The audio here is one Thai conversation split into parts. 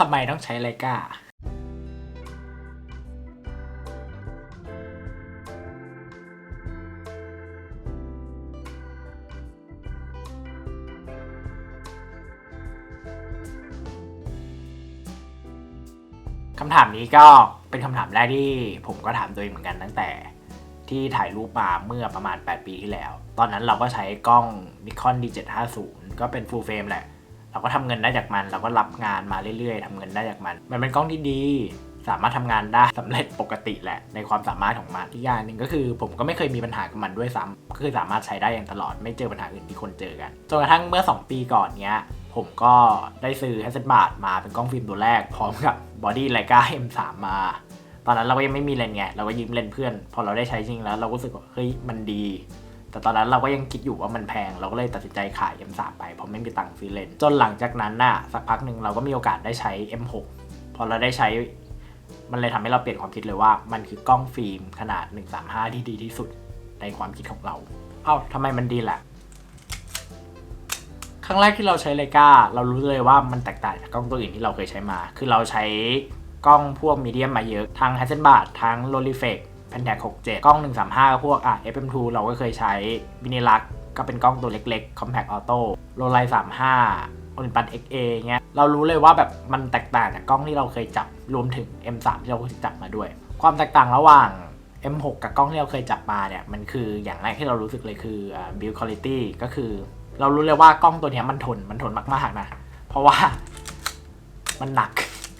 ทำไมต้องใช้ไลกาคำถามนี้ก็เป็นคำถามแรกที่ผมก็ถามตัวเองเหมือนกันตั้งแต่ที่ถ่ายรูปมาเมื่อประมาณ 8 ปีที่แล้ว ตอนนั้นเราก็ใช้กล้อง Nikon D750 ก็เป็น full frame แหละ เราก็ทำเงินได้จากมัน เราก็รับงานมาเรื่อยๆทำเงินได้จากมัน มันเป็นกล้องที่ดี สามารถทำงานได้สำเร็จปกติแหละ ในความสามารถของมันที่อย่างหนึ่งก็คือ ผมก็ไม่เคยมีปัญหากับมันด้วยซ้ำก็คือสามารถใช้ได้อย่างตลอดไม่เจอปัญหาอื่นที่คนเจอกันจนกระทั่งเมื่อ 2 ปีก่อนเนี้ยผมก็ได้ซื้อ h a s s e l b l a d มาเป็นกล้องฟิล์มตัวแรก พร้อมกับบอดี้ไลกา M3 มา ตอนนั้นเราก็ยังไม่มีเลนส์ไง เราก็ยืมเลนส์เพื่อน พอเราได้ใช้จริงแล้วเราก็รู้สึกว่าเฮ้ยมันดี แต่ตอนนั้นเราก็ยังคิดอยู่ว่ามันแพง เราก็เลยตัดสินใจขาย M3 ไปเพราะไม่มีตังค์ซื้อเลนจนหลังจากนั้นน่ะสักพักหนึ่งเราก็มีโอกาสได้ใช้ M6 พอเราได้ใช้มันเลยทำให้เราเปลี่ยนความคิดเลยว่ามันคือกล้องฟิล์มขนาด 135 ที่ดีที่สุดในความคิดของเรา เอ้าทำไมมันดีล่ะ ครั้งแรกที่เราใช้ไลกาเรารู้เลยว่ามันแตกต่างจากกล้องตัวอื่นที่เราเคยใช้มา คือเราใช้กล้องพวกมีเดียมมาเยอะ ทั้ง h a s s e l b l a d ทั้ง l o l i f e x p e n t a c 67 กล้อง 135ก็พวกอะ FM2 เราก็เคยใช้มินิลักก็เป็นกล้องตัวเล็กๆ compact auto l o l i 35 Olympus XA เงี้ย เรารู้เลยว่าแบบมันแตกต่างจากกล้องที่เราเคยจับรวมถึง M3 ที่เราเคยจับมาด้วย ความแตกต่างระหว่าง M6 กับกล้องที่เราเคยจับมาเนี่ย มันคืออย่างแรกที่เรารู้สึกเลยคือ build quality ก็คือ เรารู้เลยว่ากล้องตัวนี้มันทนมันทนมากๆนะ เพราะว่ามันหนัก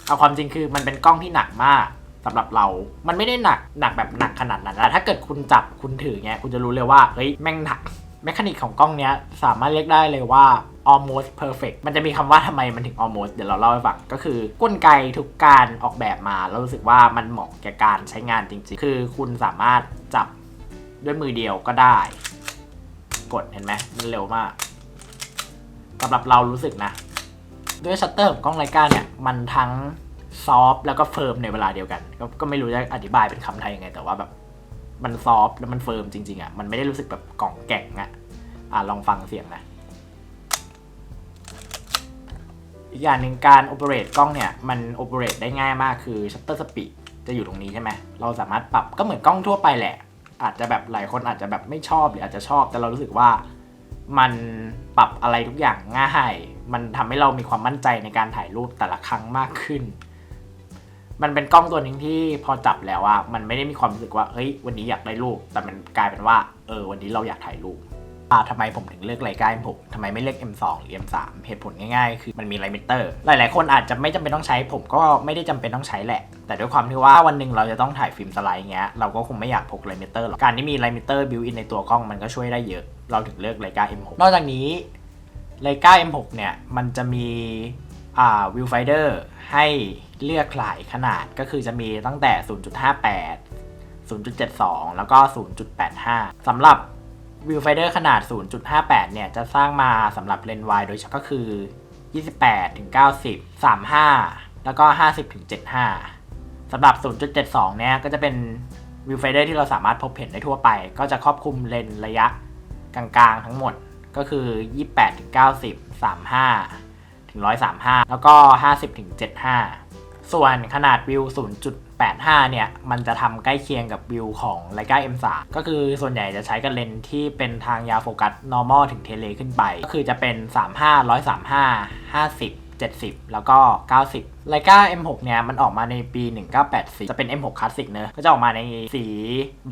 เอาความจริงคือมันเป็นกล้องที่หนักมาก สำหรับเรา มันไม่ได้หนักหนักแบบหนักขนาดนั้นแต่ถ้าเกิดคุณจับคุณถือเงี้ยคุณจะรู้เลยว่าเฮ้ยแม่งหนักแมคานิกของกล้องเนี้ยสามารถเรียกได้เลยว่า almost perfect มันจะมีคำว่าทำไมมันถึง almost เดี๋ยวเราเล่าให้ฟัง ก็คือกลไกทุกการออกแบบมา เรารู้สึกว่ามันเหมาะแก่การใช้งานจริง ๆ คือคุณสามารถจับด้วยมือเดียวก็ได้ กดเห็นไหมมันเร็วมากสำหรับเรารู้สึกนะ ด้วยชัตเตอร์ของกล้องไลกาเนี่ย มันทั้ง ซอฟต์แล้วก็เฟิร์มในเวลาเดียวกันก็ก็ไม่รู้จะอธิบายเป็นคำไทยยังไง แต่ว่าแบบมันซอฟต์แล้วมันเฟิร์มจริงๆอะ่ะมันไม่ได้รู้สึกแบบกล่องแก่งอะ่ะอะลองฟังเสียงนะอีกอย่างหนึ่งการโอเปเรตกล้องเนี่ยมันโอเปเรตได้ง่ายมากคือชัตเตอร์สปีดจะอยู่ตรงนี้ใช่ไหมเราสามารถปรับก็เหมือนกล้องทั่วไปแหละ อาจจะแบบหลายคนอาจจะแบบไม่ชอบหรืออาจจะชอบ แต่เรารู้สึกว่ามันปรับอะไรทุกอย่างง่าย มันทำให้เรามีความมั่นใจในการถ่ายรูปแต่ละครั้งมากขึ้น มันเป็นกล้องตัวหนึ่งที่พอจับแล้วอะมันไม่ได้มีความรู้สึกว่าเฮ้ยวันนี้อยากได้รูป แต่มันกลายเป็นว่าเออวันนี้เราอยากถ่ายรูปอ่าทำไมผมถึงเลือกไลกา M6 ทำไมไม่เลือก M2 หรือ M3 เหตุผลง่ายๆ คือมันมีไลมิเตอร์ หลายๆ คนอาจจะไม่จำเป็นต้องใช้ ผมก็ไม่ได้จำเป็นต้องใช้แหละ แต่ด้วยความที่ว่าวันหนึ่งเราจะต้องถ่ายฟิล์มสไลด์เงี้ย เราก็คงไม่อยากพกไลมิเตอร์หรอก การที่มีไลมิเตอร์บิวอินในตัวกล้องมันก็ช่วยได้เยอะ เราถึงเลือกไลกา M6 นอกจากนี้ไลกา M6 เนี่ย มันจะมี วิวไฟเดอร์ให้เลือกหลายขนาดก็คือจะมีตั้งแต่ 0.58 0.72 แล้วก็ 0.85สำหรับวิวไฟเดอร์ขนาด 0.58 เนี่ย จะสร้างมาสำหรับเลนส์วายโดยเฉพาะก็คือ 28 ถึง 90 35 แล้วก็ 50 ถึง 75 สำหรับ 0.72 เนี่ย ก็จะเป็นวิวไฟเดอร์ที่เราสามารถพบเห็นได้ทั่วไป ก็จะครอบคลุมเลนส์ระยะกลางๆ ทั้งหมด ก็คือ 28 ถึง 90 35 ถึง135 แล้วก็ 50ถึง75 ส่วนขนาดวิว 0.85 เนี่ย มันจะทำใกล้เคียงกับวิวของ Leica M3 ก็คือส่วนใหญ่จะใช้กับเลนส์ที่เป็นทางยาวโฟกัส normal ถึงเทเลขึ้นไป ก็คือจะเป็น 35 135 50 70 แล้วก็ 90 Leica M6 เนี่ย มันออกมาในปี 1984 จะเป็น M6 คลาสสิกเนอะก็จะออกมาในสี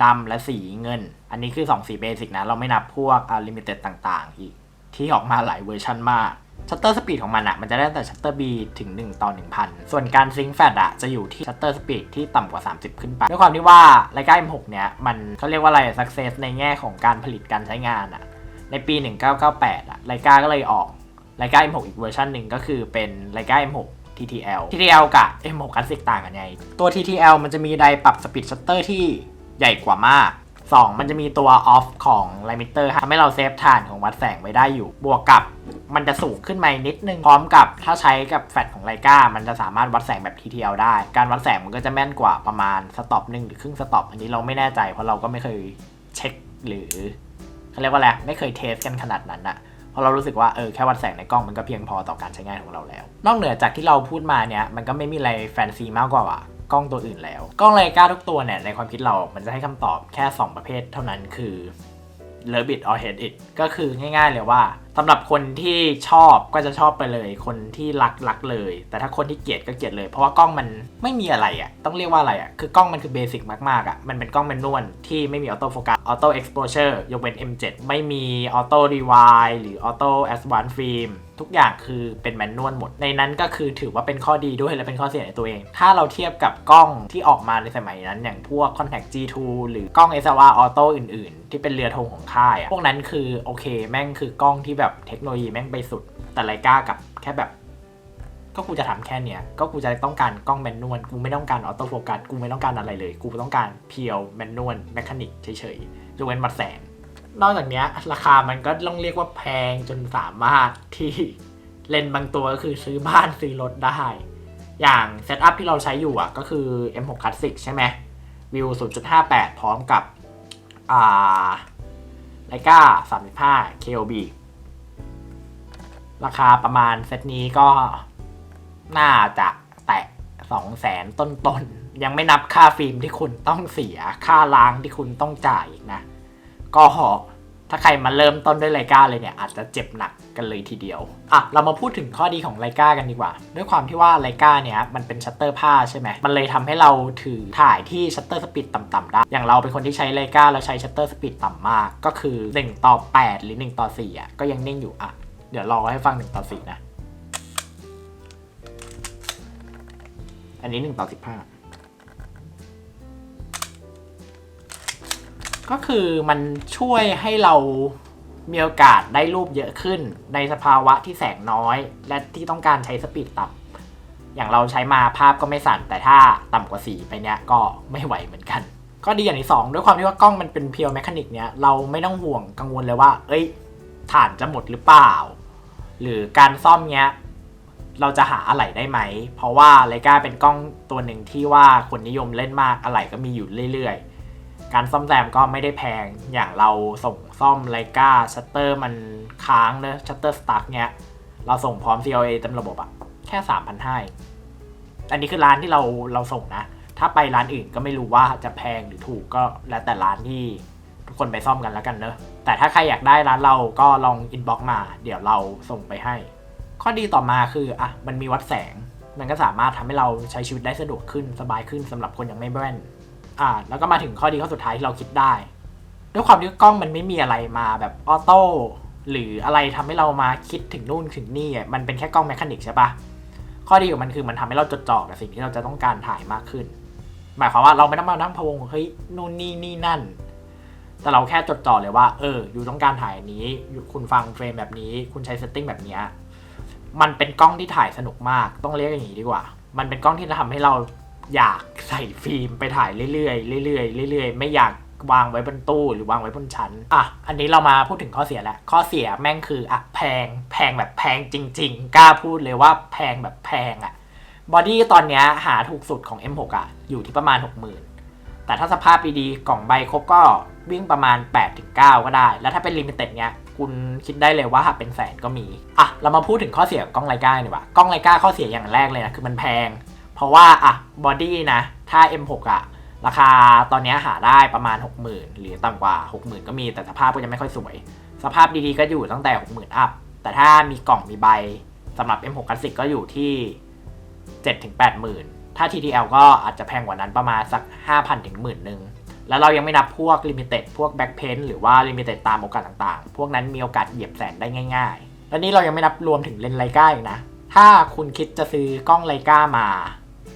ดำและสีเงิน อันนี้คือ 2 สีเบสิกนะ เราไม่นับพวก limited ต่างๆ อีก ที่ออกมาหลายเวอร์ชันมาก ชัตเตอร์สปีดของมันอะมันจะได้แต่ชัตเตอร์ B ถึง 1 ต่อ 1000 ส่วนการซิงค์แฟดอะจะอยู่ที่ชัตเตอร์สปีดที่ต่ำกว่า 30 ขึ้นไป ด้วยความที่ว่าไลกา M6 เนี่ยมันเขาเรียกว่าอะไร success ในแง่ของการผลิตการใช้งานอะในปี 1998อะไลกาก็เลยออกไลกา M6 อีกเวอร์ชันหนึ่งก็คือเป็นไลกา M6 TTL TTL กับ M6 คลาสสิกต่างกันไง ตัว TTL มันจะมีไดปรับสปีดชัตเตอร์ที่ใหญ่กว่ามาก 2 มันจะมีตัว off ของไลมิเตอร์ทำให้เราเซฟฐานของวัดแสงไว้ได้อยู่ บวกกับมันจะสูงขึ้นมานิดนึง พร้อมกับถ้าใช้กับแฟลชของไลกามันจะสามารถวัดแสงแบบ TTL ได้ การวัดแสงมันก็จะแม่นกว่าประมาณสต็อปหนึ่งหรือครึ่งสต็อปอันนี้เราไม่แน่ใจเพราะเราก็ไม่เคยเช็คหรือเขาเรียกว่าอะไรไม่เคยเทสกันขนาดนั้นอะเพราะเรารู้สึกว่าเออแค่วัดแสงในกล้องมันก็เพียงพอต่อการใช้งานของเราแล้ว นอกเหนือจากที่เราพูดมาเนี่ย มันก็ไม่มีอะไรแฟนซีมากกว่า กล้องตัวอื่นแล้ว กล้องไลกาทุกตัวเนี่ยในความคิดเรามันจะให้คำตอบแค่ 2 ประเภทเท่านั้นคือ love it or hate it ก็คือง่าย ๆเลยว่า สำหรับคนที่ชอบก็จะชอบไปเลย คนที่รักรักเลย แต่ถ้าคนที่เกลียดก็เกลียดเลย เพราะว่ากล้องมันไม่มีอะไรอะ่ะ ต้องเรียกว่าอะไรอะ่ะ คือกล้องมันคือเบสิกมากๆอะ่ะ มันเป็นกล้องแมนนวลที่ไม่มีออโต้โฟกัส ออโต้เอ็กซ์โพเชอร์ยกเว้น M7 ไม่มีออโต้รีวายหรือออโต้แอสวานฟิล์มทุกอย่างคือเป็นแมนนวลหมด ในนั้นก็คือถือว่าเป็นข้อดีด้วยและเป็นข้อเสียในตัวเอง ถ้าเราเทียบกับกล้องที่ออกมาในสมัยนั้น อย่างพวก Contact G2 หรือกล้อง SLR Auto อื่น ๆ ที่เป็นเรือธงของค่ายอะพวกนั้นคือโอเค แม่งคือกล้องที่แบบเทคโนโลยีแม่งไปสุด แต่ไลกากับแค่แบบ ก็กูจะทำแค่เนี้ย ก็กูจะต้องการกล้องแมนนวล กูไม่ต้องการออโต้โฟกัส กูไม่ต้องการอะไรเลย กูต้องการเพียวแมนนวลแมคานิกเฉยๆยกเว้นมัดแสง นอกจากนี้ราคามันก็ต้องเรียกว่าแพงจนสามารถที่เลนบางตัวก็คือซื้อบ้านซื้อรถได้ อย่างเซตอัพที่เราใช้อยู่อะก็คือ M6 Classic ใช่ไหมวิว 0.58 พร้อมกับอ่าไลกา35 KOB ราคาประมาณเซตนี้ก็น่าจะแตะ2 0 0แสนต้นๆ ยังไม่นับค่าฟิล์มที่คุณต้องเสีย ค่าล้างที่คุณต้องจ่ายอีกนะ ก็ถ้าใครมาเริ่มต้นด้วยไลกาเลยเนี่ย อาจจะเจ็บหนักกันเลยทีเดียว อะ เรามาพูดถึงข้อดีของไลกากันดีกว่า ด้วยความที่ว่าไลกาเนี่ยมันเป็นชัตเตอร์ผ้าใช่ไหม มันเลยทำให้เราถือถ่ายที่ชัตเตอร์สปีดต่ำๆได้ อย่างเราเป็นคนที่ใช้ไลกาแล้วใช้ชัตเตอร์สปีดต่ำมาก ก็คือ 1 ต่อ 8 หรือ 1 ต่อ4อะก็ยังนิ่งอยู่อะ ดี๋ยวรอให้ฟัง1ต่อ4นะ อันนี้1ต่อ15ก็คือมันช่วยให้เรามีโอกาสได้รูปเยอะขึ้น ในสภาวะที่แสงน้อย และที่ต้องการใช้สปีดต่ำอย่างเราใช้มาภาพก็ไม่สั่น แต่ถ้าต่ำกว่า 4 ไปเนี้ยก็ไม่ไหวเหมือนกัน ก็ดีอย่างที่สองด้วยความที่ว่ากล้องมันเป็นเพียวแมคานิกเนี้ยเราไม่ต้องห่วงกังวลเลยว่า เอ้ย ฐานจะหมดหรือเปล่า หรือการซ่อมเนี้ยเราจะหาอะไหล่ได้ไหม เพราะว่าไลกาเป็นกล้องตัวหนึ่งที่ว่าคนนิยมเล่นมากอะไหล่ก็มีอยู่เรื่อยๆ การซ่อมแซมก็ไม่ได้แพงอย่างเราส่งซ่อมไลกาชัตเตอร์มันค้างเนอะชัตเตอร์สตาร์กเนี้ยเราส่งพร้อม CLA เต็มระบบอะแค่3 0 0อันนี้คือร้านที่เราเราส่งนะ ถ้าไปร้านอื่นก็ไม่รู้ว่าจะแพงหรือถูกก็แล้วแต่ร้านที่ทุกคนไปซ่อมกันแล้วกันเนอะ แต่ถ้าใครอยากได้ร้านเราก็ลองอินบ็อกมา เดี๋ยวเราส่งไปให้ ข้อดีต่อมาคืออะมันมีวัดแสง มันก็สามารถทำให้เราใช้ชีวิตได้สะดวกขึ้นสบายขึ้นสำหรับคนยังไม่แว่นอ่าแล้วก็มาถึงข้อดีข้อสุดท้ายที่เราคิดได้ ด้วยความที่กล้องมันไม่มีอะไรมาแบบออโต้หรืออะไรทำให้เรามาคิดถึงนู่นถึงนี่อะมันเป็นแค่กล้องแมคานิกใช่ปะข้อดีของมันคือมันทำให้เราจดจ่อกับสิ่งที่เราจะต้องการถ่ายมากขึ้น หมายความว่าเราไม่ต้องมานั่งพะวงเฮ้ยนู่นนี่นี่นั่น แต่เราแค่จดจ่อเลยว่า เออ อยู่ต้องการถ่ายอันนี้ คุณฟังเฟรมแบบนี้ คุณใช้เซตติ้งแบบเนี้ยมันเป็นกล้องที่ถ่ายสนุกมาก ต้องเรียกอย่างนี้ดีกว่า มันเป็นกล้องที่จะทำให้เราอยากใส่ฟิล์มไปถ่ายเรื่อยๆเรื่อยๆเรื่อยๆ ไม่อยากวางไว้บนตู้หรือวางไว้บนชั้น อะ อันนี้เรามาพูดถึงข้อเสียแล้ว ข้อเสียแม่งคืออะแพง แพงแบบแพงจริง ๆ กล้าพูดเลยว่าแพงแบบแพงอะ บอดี้ตอนเนี้ยหาถูกสุดของ M6 อะ อยู่ที่ประมาณ 60,000 แต่ถ้าสภาพดีๆกล่องใบครบก็ วิ่งประมาณ 8-9 ก็ได้ แล้วถ้าเป็นลิมิเต็ดเนี้ยคุณคิดได้เลยว่าเป็นแสนก็มี อะ เรามาพูดถึงข้อเสียของกล้องไลกาดีกว่ากล้องไลกาข้อเสียอย่างแรกเลยนะ คือมันแพง เพราะว่าอะบอดี้นะ ถ้า M6 อะ ราคาตอนนี้หาได้ประมาณ 60,000 หรือต่ำกว่า 60,000 ก็มี แต่สภาพก็ยังไม่ค่อยสวย สภาพดีๆก็อยู่ตั้งแต่ 60,000 อัพ แต่ถ้ามีกล่องมีใบสำหรับ M6 Classic ก็อยู่ที่7ถึง80,000 ถ้า TTL ก็อาจจะแพงกว่านั้นประมาณสัก 5,000 ถึงหมื่นหนึ่ง แล้วเรายังไม่นับพวก Limited พวก Back Paint หรือว่า Limited ตามโอกาสต่างๆ พวกนั้นมีโอกาสเหยียบแสนได้ง่ายๆ แล้วนี่เรายังไม่นับรวมถึงเลนส์ไลกาอีกนะ ถ้าคุณคิดจะซื้อกล้องไลกามา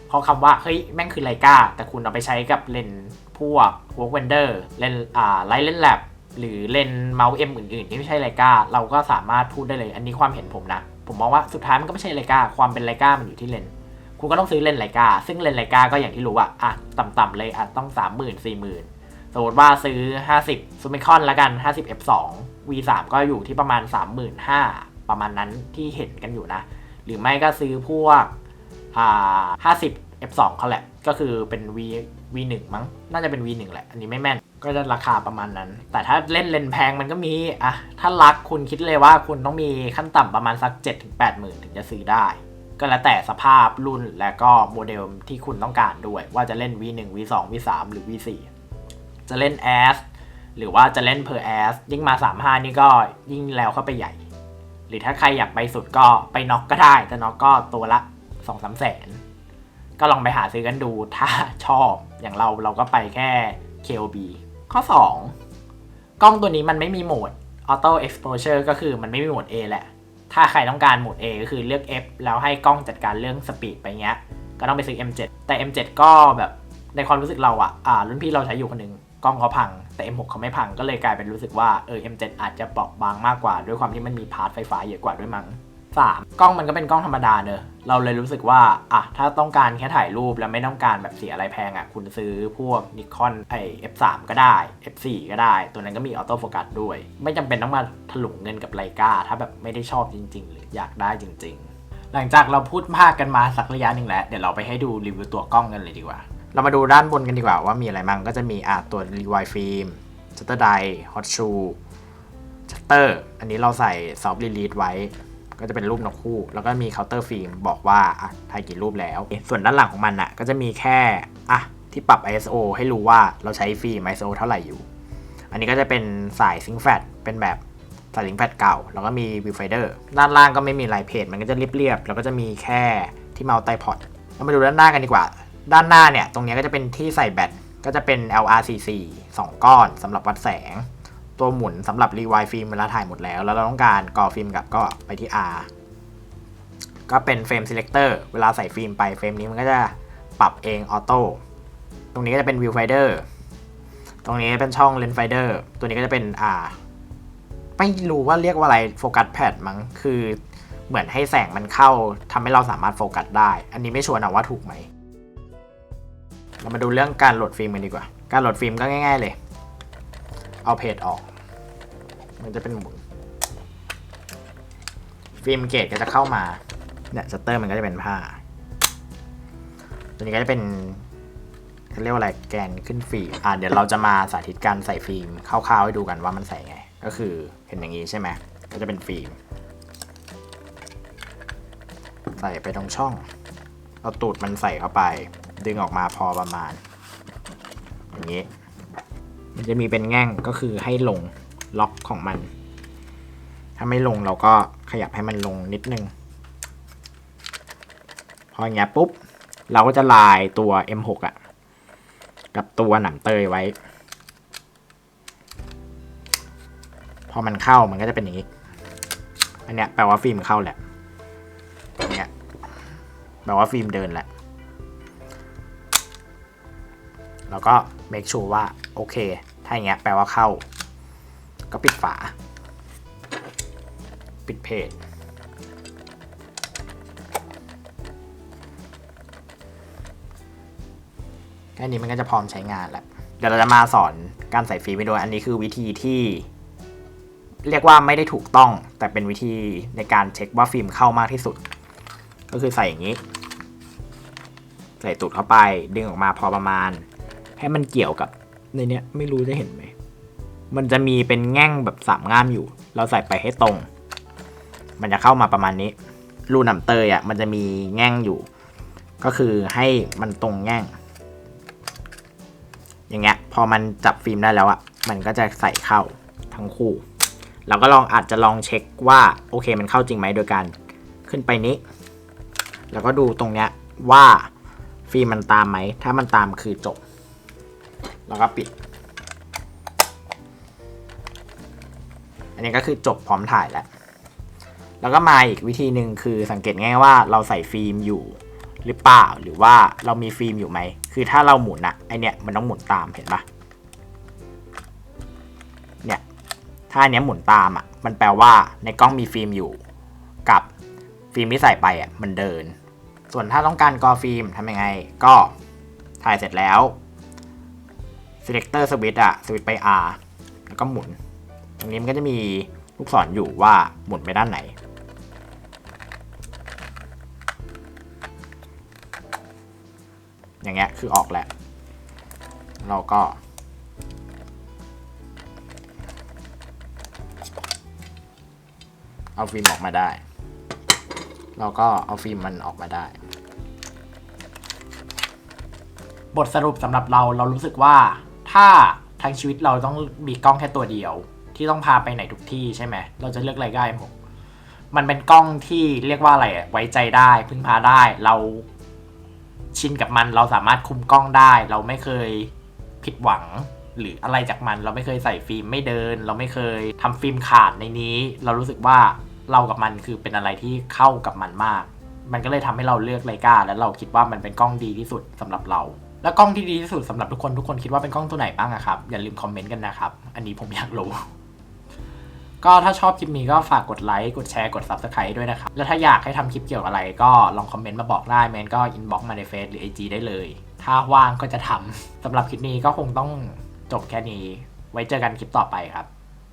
เพราะคำว่าเฮ้ยแม่งคือไลกาแต่คุณเอาไปใช้กับเลนส์พวก Work Wonder เลนส์อ่าไลท์เลนส์แลบหรือเลนส์เมาส์เอ็มอื่นๆที่ไม่ใช่ไลกาเราก็สามารถพูดได้เลย อันนี้ความเห็นผมนะ ผมมองว่าสุดท้ายมันก็ไม่ใช่ไลกาความเป็นไลกามันอยู่ที่เลนส์ คุณก็ต้องซื้อเลนส์ไลกาซึ่งเลนส์ไลกาก็อย่างที่รู้อะอะต่ำๆเลยอะต้อง 3 0 0 0 0 4 0 0 0 0 สมมติว่าซื้อ 50ซูมิคอนละกัน 50 f2 v3 ก็อยู่ที่ประมาณ 35,000 ประมาณนั้นที่เห็นกันอยู่นะ หรือไม่ก็ซื้อพวกอ่า50 f2 เขาแหละก็คือเป็น v v1 มั้งน่าจะเป็น v1 แหละ อันนี้ไม่แม่นก็จะราคาประมาณนั้น แต่ถ้าเล่นเลนแพงมันก็มีอะถ้ารักคุณคิดเลยว่าคุณต้องมีขั้นต่ำประมาณสัก 7-8ถึงหมื่นถึงจะซื้อได้ ก็แล้วแต่สภาพรุ่นและก็โมเดลที่คุณต้องการด้วย ว่าจะเล่น V1 V2 V3 หรือ V4 จะเล่น AS หรือว่าจะเล่น per AS ยิ่งมา 35 นี่ก็ยิ่งแล้วเข้าไปใหญ่ หรือถ้าใครอยากไปสุดก็ไปน็อกก็ได้ แต่น็อกก็ตัวละ 2-3แสน ก็ลองไปหาซื้อกันดูถ้าชอบอย่างเราเราก็ไปแค่ KOB ข้อ 2 กล้องตัวนี้มันไม่มีโหมด Auto Exposure ก็คือมันไม่มีโหมด A แหละ ถ้าใครต้องการโหมด A ก็คือเลือก F แล้วให้กล้องจัดการเรื่องสปีดไปเงี้ย ก็ต้องไปซื้อ M7 แต่ M7 ก็แบบในความรู้สึกเราอะอ่ารุ่นพี่เราใช้อยู่คนหนึ่งกล้องเขาพัง แต่ M6 เขาไม่พังก็เลยกลายเป็นรู้สึกว่าเออ M7 อาจจะเปราะบางมากกว่า ด้วยความที่มันมีพาร์ทไฟฟ้าเยอะกว่าด้วยมั้ง สามกล้องมันก็เป็นกล้องธรรมดาเนอะเราเลยรู้สึกว่าอะถ้าต้องการแค่ถ่ายรูปแล้วไม่ต้องการแบบเสียอะไรแพงอะ คุณซื้อพวกนิคอนไอ F3 ก็ได้ F4 ก็ได้ ตัวนั้นก็มีออโต้โฟกัสด้วย ไม่จำเป็นต้องมาถลุงเงินกับไลกาถ้าแบบไม่ได้ชอบจริง ๆ หรืออยากได้จริง ๆ หลังจากเราพูดมากกันมาสักระยะหนึ่งแล้ว เดี๋ยวเราไปให้ดูรีวิวตัวกล้องกันเลยดีกว่า เรามาดูด้านบนกันดีกว่าว่ามีอะไรบ้างก็จะมีอะตัวรีไวฟิล์มชัตเตอร์ไดฮอตชูชัตเตอร์อันนี้เราใส่ซอฟต์รีลีดไว้ ก็จะเป็นรูปนกคู่ แล้วก็มีเคาน์เตอร์ฟิล์มบอกว่าอะถ่ายกี่รูปแล้ว ส่วนด้านหลังของมันอะก็จะมีแค่อะที่ปรับ ISO ให้รู้ว่าเราใช้ฟิล์ม ISO เท่าไหร่อยู่ อันนี้ก็จะเป็นสายซิงแฟตเป็นแบบสายซิงแฟตเก่า แล้วก็มีวิวไฟเดอร์ด้านล่างก็ไม่มีลายเพจมันก็จะเรียบๆแล้วก็จะมีแค่ที่เมาส์ไตพอดเรามาดูด้านหน้ากันดีกว่า ด้านหน้าเนี่ยตรงนี้ก็จะเป็นที่ใส่แบตก็จะเป็น LRCC 2 ก้อนสำหรับวัดแสง ตัวหมุนสำหรับรีไวฟิล์มเวลาถ่ายหมดแล้ว แล้วเราต้องการกอฟิล์มกับก็ไปที่ R ก็เป็นเฟรม selector เวลาใส่ฟิล์มไปเฟรมนี้มันก็จะปรับเองออโต้ตรงนี้ก็จะเป็น viewfinder ตรงนี้เป็นช่อง lens finder ตัวนี้ก็จะเป็นอ่าไม่รู้ว่าเรียกว่าอะไรโฟกัสแพดมั้งคือเหมือนให้แสงมันเข้าทำให้เราสามารถโฟกัสได้ อันนี้ไม่ชัวร์นะว่าถูกไหม เรามาดูเรื่องการโหลดฟิล์มกันดีกว่า การโหลดฟิล์มก็ง่าย ๆเลย เอาเพจออก มันจะเป็นหมุนฟิล์มเกตก็จะเข้ามาเนี่ยชัตเตอร์มันก็จะเป็นผ้า ตัวนี้ก็จะเป็นเขาเรียกว่าอะไรแกนขึ้นฟิล์มอ่าเดี๋ยวเราจะมาสาธิตการใส่ฟิล์มคร่าวๆให้ดูกันว่ามันใส่ไง ก็คือเห็นอย่างนี้ใช่ไหมก็จะเป็นฟิล์มใส่ไปตรงช่องเอาตูดมันใส่เข้าไป ดึงออกมาพอประมาณ อย่างนี้ มันจะมีเป็นแง่งก็คือให้ลง ล็อกของมัน ถ้าไม่ลงเราก็ขยับให้มันลงนิดนึง พออย่างเงี้ยปุ๊บ เราก็จะลายตัว M6 อะ่ะ กับตัวหนำเตยไว้ พอมันเข้ามันก็จะเป็นอย่างนี้ อันเนี้ยแปลว่าฟิล์มเข้าแหละอันเนี้ยแปลว่าฟิล์มเดินแหละ แล้วก็ make sure ว่าโอเค ถ้าอย่างเงี้ยแปลว่าเข้า ก็ปิดฝา ปิดเพจแค่นี้มันก็จะพร้อมใช้งานแล้ว เดี๋ยวเราจะมาสอนการใส่ฟิล์มไปด้วย อันนี้คือวิธีที่เรียกว่าไม่ได้ถูกต้อง แต่เป็นวิธีในการเช็คว่าฟิล์มเข้ามากที่สุด ก็คือใส่อย่างนี้ ใส่ตูดเข้าไปดึงออกมาพอประมาณ ให้มันเกี่ยวกับในเนี้ยไม่รู้จะเห็นไหม มันจะมีเป็นแง่งแบบสามง่ามอยู่ เราใส่ไปให้ตรง มันจะเข้ามาประมาณนี้ รูหนำเตยอะมันจะมีแง่งอยู่ ก็คือให้มันตรงแง่ง อย่างเงี้ย พอมันจับฟิล์มได้แล้วอะ มันก็จะใส่เข้าทั้งคู่ เราก็ลองอาจจะลองเช็คว่าโอเคมันเข้าจริงไหมโดยการขึ้นไปนี้ แล้วก็ดูตรงเนี้ยว่าฟิล์มมันตามไหม ถ้ามันตามคือจบ แล้วก็ปิด อันนี้ก็คือจบพร้อมถ่ายแล้ว แล้วก็มาอีกวิธีหนึ่งคือสังเกตง่ายว่าเราใส่ฟิล์มอยู่หรือเปล่าหรือว่าเรามีฟิล์มอยู่ไหม คือถ้าเราหมุนอะไอเนี้ยมันต้องหมุนตามเห็นปะเนี่ยถ้าอันเนี้ยหมุนตามอะมันแปลว่าในกล้องมีฟิล์มอยู่กับฟิล์มที่ใส่ไปอะมันเดิน ส่วนถ้าต้องการกอฟิล์มทำยังไง ก็ถ่ายเสร็จแล้ว selector switch อะสวิตช์ไป R แล้วก็หมุน ตรงนี้มันก็จะมีลูกศรออยู่ว่าหมุนไปด้านไหน อย่างเงี้ยคือออกแหละ เราก็เอาฟิล์มออกมาได้ เราก็เอาฟิล์มมันออกมาได้ บทสรุปสำหรับเราเรารู้สึกว่าถ้าทั้งชีวิตเราต้องมีกล้องแค่ตัวเดียว ที่ต้องพาไปไหนทุกที่ใช่ไหมเราจะเลือกอะไรได้ผมมันเป็นกล้องที่เรียกว่าอะไรอะไว้ใจได้พึ่งพาได้เราชินกับมันเราสามารถคุมกล้องได้ เราไม่เคยผิดหวังหรืออะไรจากมัน เราไม่เคยใส่ฟิล์มไม่เดิน เราไม่เคยทำฟิล์มขาดในนี้ เรารู้สึกว่าเรากับมันคือเป็นอะไรที่เข้ากับมันมาก มันก็เลยทำให้เราเลือกไลกาและเราคิดว่ามันเป็นกล้องดีที่สุดสำหรับเรา แล้วกล้องที่ดีที่สุดสำหรับทุกคนทุกคนคิดว่าเป็นกล้องตัวไหนบ้างครับอย่าลืมคอมเมนต์กันนะครับอันนี้ผมอยากรู้ ก็ถ้าชอบคลิปนี้ก็ฝากกดไลค์ กดแชร์ กด Subscribe ด้วยนะครับ แล้วถ้าอยากให้ทำคลิปเกี่ยวกับอะไรก็ลองคอมเมนต์มาบอกได้แมนก็อินบ็อกมาในเฟซหรือ IG ได้เลย ถ้าว่างก็จะทำสำหรับคลิปนี้ก็คงต้องจบแค่นี้ ไว้เจอกันคลิปต่อไปครับ